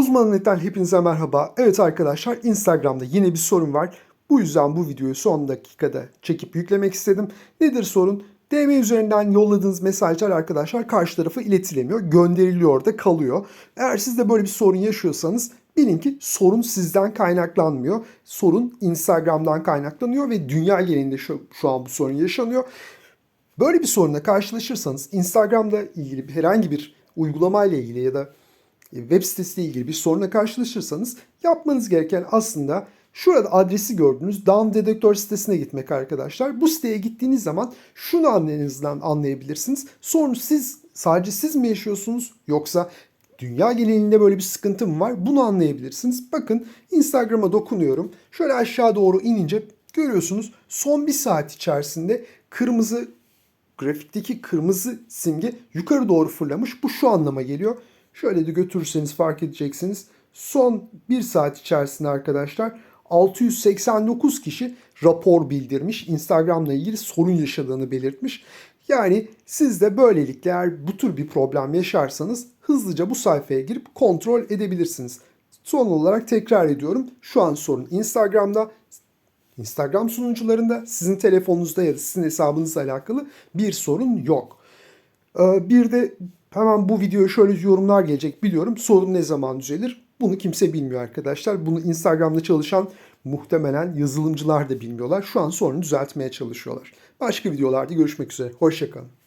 Uzman Net'ten hepinize merhaba. Evet arkadaşlar Instagram'da yine bir sorun var. Bu yüzden bu videoyu son dakikada çekip yüklemek istedim. Nedir sorun? DM üzerinden yolladığınız mesajlar arkadaşlar karşı tarafa iletilemiyor. Gönderiliyor da kalıyor. Eğer siz de böyle bir sorun yaşıyorsanız bilin ki sorun sizden kaynaklanmıyor. Sorun Instagram'dan kaynaklanıyor ve dünya genelinde şu, şu an bu sorun yaşanıyor. Böyle bir sorunla karşılaşırsanız Instagram'da ilgili herhangi bir uygulamayla ilgili ya da web sitesiyle ilgili bir sorunla karşılaşırsanız yapmanız gereken aslında şurada adresi gördüğünüz Down Dedektör sitesine gitmek arkadaşlar. Bu siteye gittiğiniz zaman şunu anlayınızdan anlayabilirsiniz. Sorunu siz sadece siz mi yaşıyorsunuz yoksa dünya genelinde böyle bir sıkıntı mı var? Bunu anlayabilirsiniz. Bakın Instagram'a dokunuyorum. Şöyle aşağı doğru inince görüyorsunuz son bir saat içerisinde kırmızı grafikteki kırmızı simge yukarı doğru fırlamış. Bu şu anlama geliyor. Şöyle de götürürseniz fark edeceksiniz. Son bir saat içerisinde arkadaşlar 689 kişi rapor bildirmiş. Instagram'la ilgili sorun yaşadığını belirtmiş. Yani siz de böylelikle eğer bu tür bir problem yaşarsanız hızlıca bu sayfaya girip kontrol edebilirsiniz. Son olarak tekrar ediyorum. Şu an sorun Instagram'da Instagram sunucularında sizin telefonunuzda ya da sizin hesabınızla alakalı bir sorun yok. Ee, Bir de hemen bu videoya şöyle yorumlar gelecek biliyorum. Sorun ne zaman düzelir? Bunu kimse bilmiyor arkadaşlar. Bunu Instagram'da çalışan muhtemelen yazılımcılar da bilmiyorlar. Şu an sorunu düzeltmeye çalışıyorlar. Başka videolarda görüşmek üzere. Hoşçakalın.